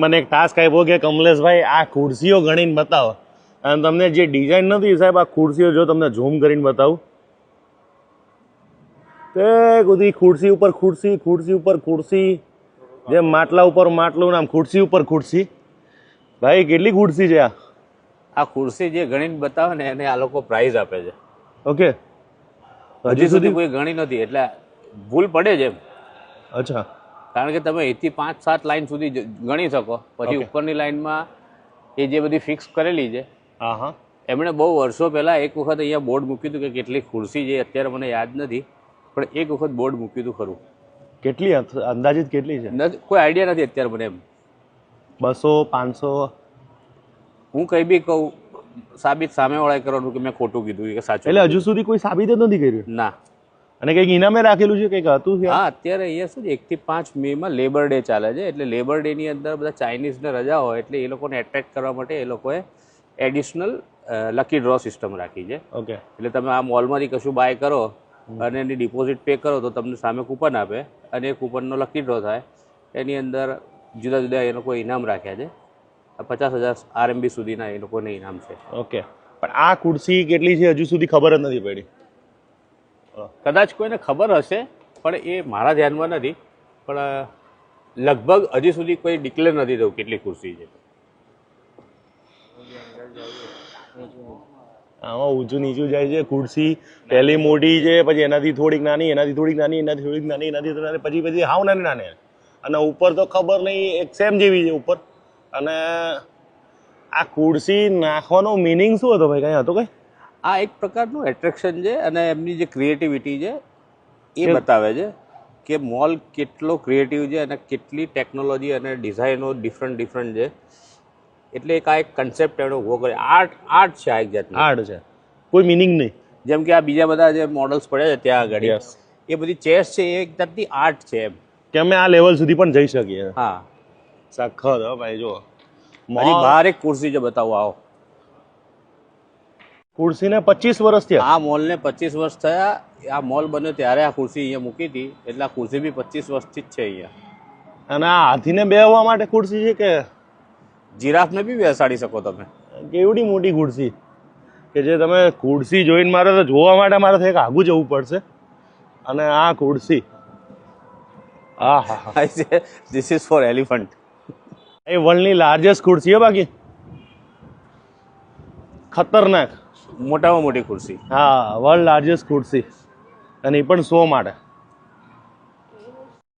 મને એક ટાસ્ક આપ્યો કે કમલેશભાઈ આ ખુરશીઓ ગણીને બતાવો. અને તમને જે ડિઝાઇન નથી સાહેબ આ ખુરશીઓ જો તમને ઝૂમ કરીને બતાવું. તે બધી ખુરશી ઉપર ખુરશી ખુરશી ઉપર ખુરશી જેમ માટલા ઉપર માટલું નામ ખુરશી ઉપર ખુરશી. ભાઈ કેટલી ખુરશી છે આ? આ ખુરશી જે ગણીને બતાવે ને એને આ લોકો પ્રાઇઝ આપે છે. ઓકે. હજી સુધી કોઈ ગણી નથી એટલે ભૂલ પડે છે અચ્છા. કારણ કે તમે એથી પાંચ સાત લાઇન સુધી ગણી શકો. પછી ઉપરની લાઇનમાં એ જે બધી ફિક્સ કરેલી છે હા હા એમણે બહુ વર્ષો પહેલાં એક વખત અહીંયા બોર્ડ મૂક્યું હતું કે કેટલી ખુરશી છે અત્યારે મને યાદ નથી પણ એક વખત બોર્ડ મૂક્યું હતું ખરું. કેટલી અંદાજિત કેટલી છે? કોઈ આઈડિયા નથી અત્યારે મને એમ. બસો પાંચસો? હું કંઈ બી કહું સાબિત સામેવાળાએ કરવાનું કે મેં ખોટું કીધું કે સાચું એટલે હજુ સુધી કોઈ સાબિત જ નથી કર્યું? ના. અને કંઈક ઇનામે રાખેલું છે કંઈક હતું છે? હા અત્યારે અહીંયા શું છે એકથી પાંચ મેમાં લેબર ડે ચાલે છે એટલે લેબર ડેની અંદર બધા ચાઇનીઝને રજા હોય એટલે એ લોકોને એટ્રેક્ટ કરવા માટે એ લોકોએ એડિશનલ લકી ડ્રો સિસ્ટમ રાખી છે. ઓકે એટલે તમે આ મોલમાંથી કશું બાય કરો અને એની ડિપોઝિટ પે કરો તો તમને સામે કૂપન આપે અને એ કૂપનનો લકી ડ્રો થાય. એની અંદર જુદા જુદા એ લોકોએ ઇનામ રાખ્યા છે. પચાસ હજાર આરએમબી સુધીના એ લોકોને ઇનામ છે. ઓકે પણ આ ખુરશી કેટલી છે હજુ સુધી ખબર જ નથી પડી. કદાચ કોઈને ખબર હશે, પણ એ મારા ધ્યાનમાં નથી. પણ લગભગ હજી સુધી કોઈ ડિક્લેર નથી થયું કેટલી ખુરશી છે. આમાં ઊંચું નીચું જાય છે, ખુરશી પહેલી મોટી છે, પછી એનાથી થોડીક નાની, એનાથી થોડીક નાની, એનાથી થોડીક નાની, એનાથી નાની, પછી પછી હાવ નાની નાની. અને ઉપર તો ખબર નહીં, એક સેમ જેવી છે ઉપર. અને આ ખુરશી નાખવાનો મિનિંગ શું હતો ભાઈ? કઈ હતો કઈ? આ એક પ્રકારનું એટ્રેક્શન છે અને એમની જે ક્રિએટિવિટી છે એ બતાવે છે કે મોલ કેટલો ક્રિએટિવ છે અને કેટલી ટેકનોલોજી અને ડિઝાઇનો ડિફરન્ટ ડિફરન્ટ છે. એટલે એક આ એક કન્સેપ્ટ એનો ઊભો કરે આર્ટ આર્ટ છે આ એક જાતનું. આર્ટ છે. કોઈ મિનિંગ નહીં. જેમ કે આ બીજા બધા જે મોડલ્સ પડ્યા છે ત્યાં આગળ. એ બધી ચેસ છે એ એક જાતની આર્ટ છે એમ. કે અમે આ લેવલ સુધી પણ જઈ શકીએ. હા. સખત ભાઈ જો મારી બહાર એક ખુરશી છે બતાવો આવો. ખુરશીને પચીસ વર્ષ થયા. આ મોલને પચીસ વર્ષ થયા. આ મોલ બન્યો ત્યારે આ ખુરશી અહીંયા મૂકી હતી. એટલે આ ખુરશી બી પચીસ વર્ષથી જ છે અહીંયા. અને આ હાથીને બેહવા માટે ખુરશી છે કે? જીરાફને બી બેસાડી શકો તમે. કેવડી મોટી ખુરશી કે જે તમે ખુરશી જોઈને મારે તો જોવા માટે મારે એક આગું જવું પડશે. અને આ ખુરશી હા હા. ધીસ ઇઝ ફોર એલિફન્ટ એ વર્લ્ડની લાર્જેસ્ટ ખુરશી હે બાકી. ખતરનાક. મોટામાં મોટી ખુરશી. હા વર્લ્ડ લાર્જેસ્ટ ખુરશી. અને એ પણ સો માટે.